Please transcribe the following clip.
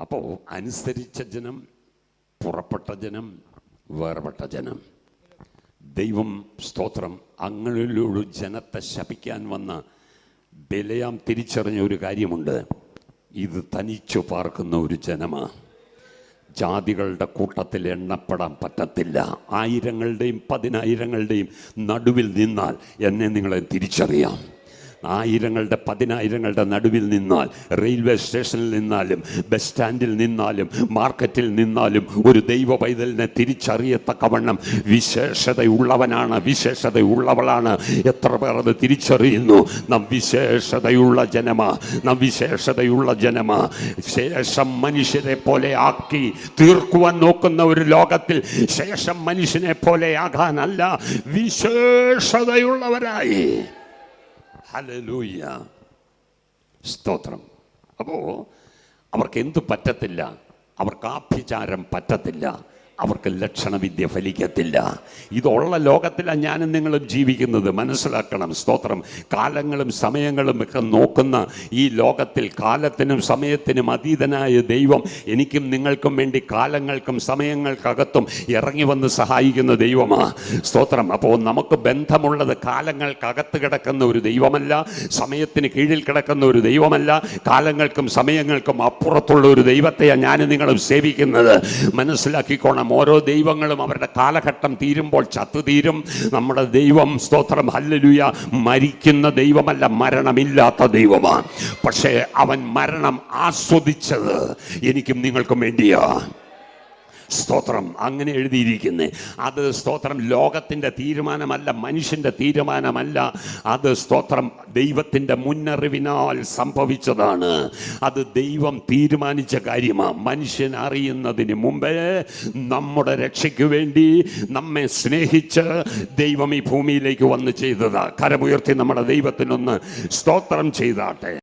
അപ്പോൾ അനുസരിച്ച ജനം പുറപ്പെട്ട ജനം വേർപെട്ട ജനം. ദൈവം സ്തോത്രം. അങ്ങനെയുള്ള ജനത്തെ ശപിക്കാൻ വന്ന ബലയാം തിരിച്ചറിഞ്ഞ ഒരു കാര്യമുണ്ട്. ഇത് തനിച്ചു പാർക്കുന്ന ഒരു ജനമാണ് ജാതികളുടെ കൂട്ടത്തിൽ എണ്ണപ്പെടാൻ പറ്റത്തില്ല. ആയിരങ്ങളുടെയും പതിനായിരങ്ങളുടെയും നടുവിൽ നിന്നാൽ എന്നെ നിങ്ങളെ തിരിച്ചറിയാം. ആയിരങ്ങളുടെ പതിനായിരങ്ങളുടെ നടുവിൽ നിന്നാൽ റെയിൽവേ സ്റ്റേഷനിൽ നിന്നാലും ബസ് സ്റ്റാൻഡിൽ നിന്നാലും മാർക്കറ്റിൽ നിന്നാലും ഒരു ദൈവ പൈതലിനെ തിരിച്ചറിയത്തക്കവണ്ണം വിശേഷതയുള്ളവനാണ് വിശേഷതയുള്ളവളാണ്. എത്ര പേർ അത് തിരിച്ചറിയുന്നു? നാം വിശേഷതയുള്ള ജനമാ നാം വിശേഷതയുള്ള ജനമാ. ശേഷം മനുഷ്യരെ പോലെ ആക്കി തീർക്കുവാൻ നോക്കുന്ന ഒരു ലോകത്തിൽ ശേഷം മനുഷ്യനെ പോലെ ആകാനല്ല വിശേഷതയുള്ളവരായി. ഹലലൂയ സ്തോത്രം. അപ്പോൾ അവർക്ക് എന്തു പറ്റത്തില്ല? അവർക്ക് ആഭിചാരം പറ്റത്തില്ല. അവർക്ക് ലക്ഷണവിദ്യ ഫലിക്കത്തില്ല. ഇതുള്ള ലോകത്തിലാണ് ഞാനും നിങ്ങളും ജീവിക്കുന്നത്. മനസ്സിലാക്കണം സ്തോത്രം. കാലങ്ങളും സമയങ്ങളും ഒക്കെ നോക്കുന്ന ഈ ലോകത്തിൽ കാലത്തിനും സമയത്തിനും അതീതനായ ദൈവം എനിക്കും നിങ്ങൾക്കും വേണ്ടി കാലങ്ങൾക്കും സമയങ്ങൾക്കകത്തും ഇറങ്ങി വന്ന് സഹായിക്കുന്ന ദൈവമാണ് സ്തോത്രം. അപ്പോൾ നമുക്ക് ബന്ധമുള്ളത് കാലങ്ങൾക്കകത്ത് കിടക്കുന്ന ഒരു ദൈവമല്ല സമയത്തിന് കീഴിൽ കിടക്കുന്ന ഒരു ദൈവമല്ല കാലങ്ങൾക്കും സമയങ്ങൾക്കും അപ്പുറത്തുള്ള ഒരു ദൈവത്തെയാണ് ഞാനും നിങ്ങളും സേവിക്കുന്നത്. മനസ്സിലാക്കിക്കോണം. ഓരോ ദൈവങ്ങളും അവരുടെ കാലഘട്ടം തീരുമ്പോൾ ചത്തു തീരും നമ്മുടെ ദൈവം സ്തോത്രം ഹല്ലലുയ മരിക്കുന്ന ദൈവമല്ല മരണമില്ലാത്ത ദൈവമാണ്. പക്ഷേ അവൻ മരണം ആസ്വദിച്ചത് എനിക്കും നിങ്ങൾക്കും വേണ്ടിയാ. സ്തോത്രം അങ്ങനെ എഴുതിയിരിക്കുന്നത് അത് സ്തോത്രം ലോകത്തിന്റെ തീരുമാനമല്ല മനുഷ്യന്റെ തീരുമാനമല്ല. അത് സ്തോത്രം ദൈവത്തിന്റെ മുന്നറിവിനാൽ സംഭവിച്ചതാണ്. അത് ദൈവം തീരുമാനിച്ച കാര്യമാണ് മനുഷ്യൻ അറിയുന്നതിന് മുമ്പേ നമ്മുടെ രക്ഷയ്ക്ക് വേണ്ടി നമ്മെ സ്നേഹിച്ച് ദൈവം ഈ ഭൂമിയിലേക്ക് വന്ന് ചെയ്തതാണ് കരമുയർത്തി നമ്മുടെ ദൈവത്തിനൊന്ന് സ്തോത്രം ചെയ്താട്ടെ.